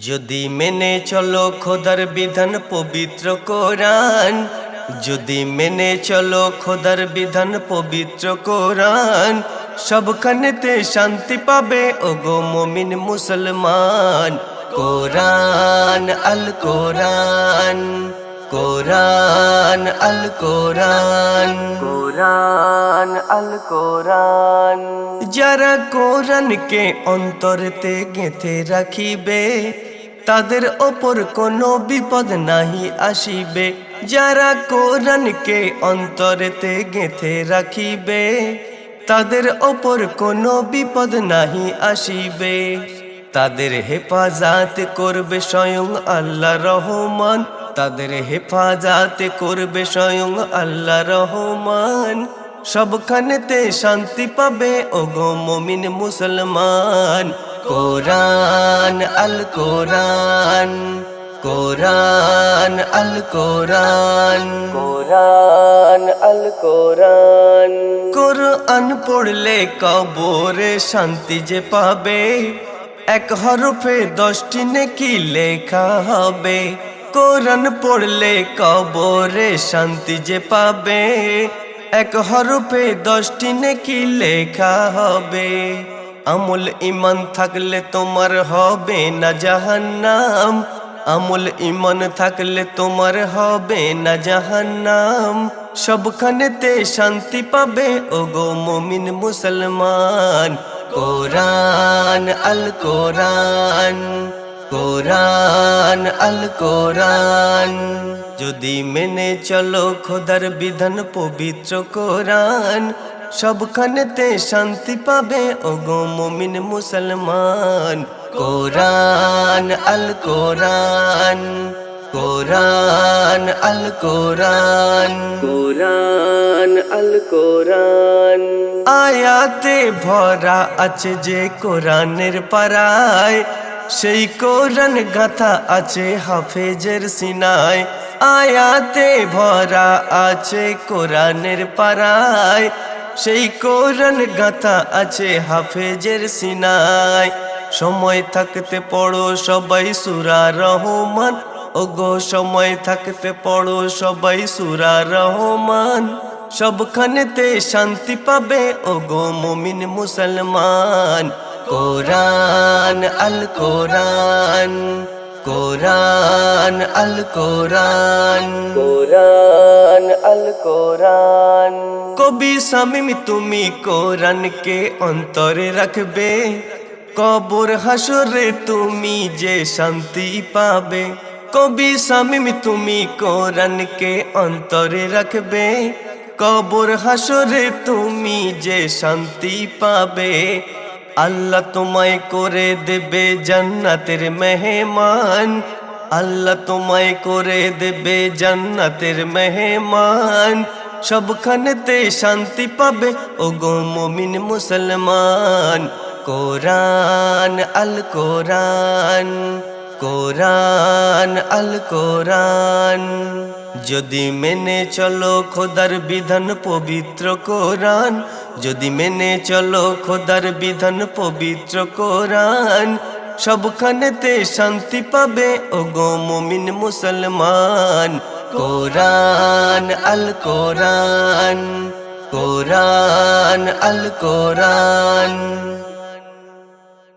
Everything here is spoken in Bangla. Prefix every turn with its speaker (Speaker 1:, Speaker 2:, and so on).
Speaker 1: যদি মেনে চলো খোদার বিধান, পবিত্র কোরআন। যদি মেনে চলো খোদার বিধান, পবিত্র কোরআন। সবখানেতে শান্তি পাবে, ওগো মমিন মুসলমান। কোরআন আল কোরআন কোরআন আল কোরআন। কোরআন আল কোরআন। যারা কোরআনকে অন্তরতে গেঁথে রাখিবে, তাদের ওপর কোনো বিপদ নাহি আসিবে। যারা কোরআনকে অন্তরেতে গেঁথে রাখিবে, তাদের ওপর কোনো বিপদ নাহি আসিবে। তাদের হেফাজত করবে স্বয়ং আল্লাহ রহমান। তাদের হেফাজত করবে স্বয়ং আল্লাহ রহমান। সবখানেতে শান্তি পাবে ওগো মমিন মুসলমান। কোরআন আল কোরআন কোরআন আল কোরআন। কোরআন আল কোরআন। কোরআন পড়লে কবরে শান্তি যে পাবে। এক হরফে দশটি নেকি লেখা হবে। কোরআন পড়লে কবরে শান্তি যে পাবে। এক হরফে দশটি নেকি লেখা হবে। আমল ইমান থাকলে তোমার হবে না জাহান্নাম। আমল ইমান থাকলে তোমার হবে না জাহান্নাম। সবখানেতে শান্তি পাবে, ওগো মমিন মুসলমান। কোরআন আল কোরআন কোরআন আল কোরআন। যদি মেনে চলো খোদার বিধান পবিত্র কোরআন সবখানেতে শান্তি পাবে। ওগো মমিন মুসলমান কোরআন আল কোরআন কোরআন আল কোরআন কোরআন আল কোরআন। আয়াতে ভরা আছে যে কোরআনের পারায় সেই কোরআন গাথা আছে হাফেজের সিনায়। আয়াতে ভরা আছে কোরআনের পারায় সেই কোরআন গাথা আছে হাফেজের সিনায়। সময় থাকতে পড়ো সবাই সুরা রহমান। ওগো, সময় থাকতে পড়ো সবাই সুরা রহমান। সবখানেতে শান্তি পাবে ওগো মুমিন মুসলমান। কোরআন, আল কোরআন। কোরআন আল কোরআন কোরআন আল কোরআন কবি সামিম তুমি কোরআনকে অন্তরে রাখবে। কবর হাসরে তুমি যে শান্তি পাবে। কবি সামিম তুমি কোরআনকে অন্তরে রাখবে। কবর হাসরে তুমি যে শান্তি পাবে। আল্লাহ তোমায় করে দেবে জান্নাতের মেহমান। আল্লাহ তোমায় করে দেবে জান্নাতের মেহমান। সবখানেতে শান্তি পাবে ও গো মমিন মুসলমান। কোরআন আল কোরআন কোরআন আল কোরআন। যদি মেনে চলো খোদার বিধান পবিত্র কোরআন, যদি মেনে চলো খোদার বিধান পবিত্র কোরআন, সবখানেতে শান্তি পাবে ও গো মুমিন মুসলমান। কোরআন আল কোরআন কোরআন আল কোরআন।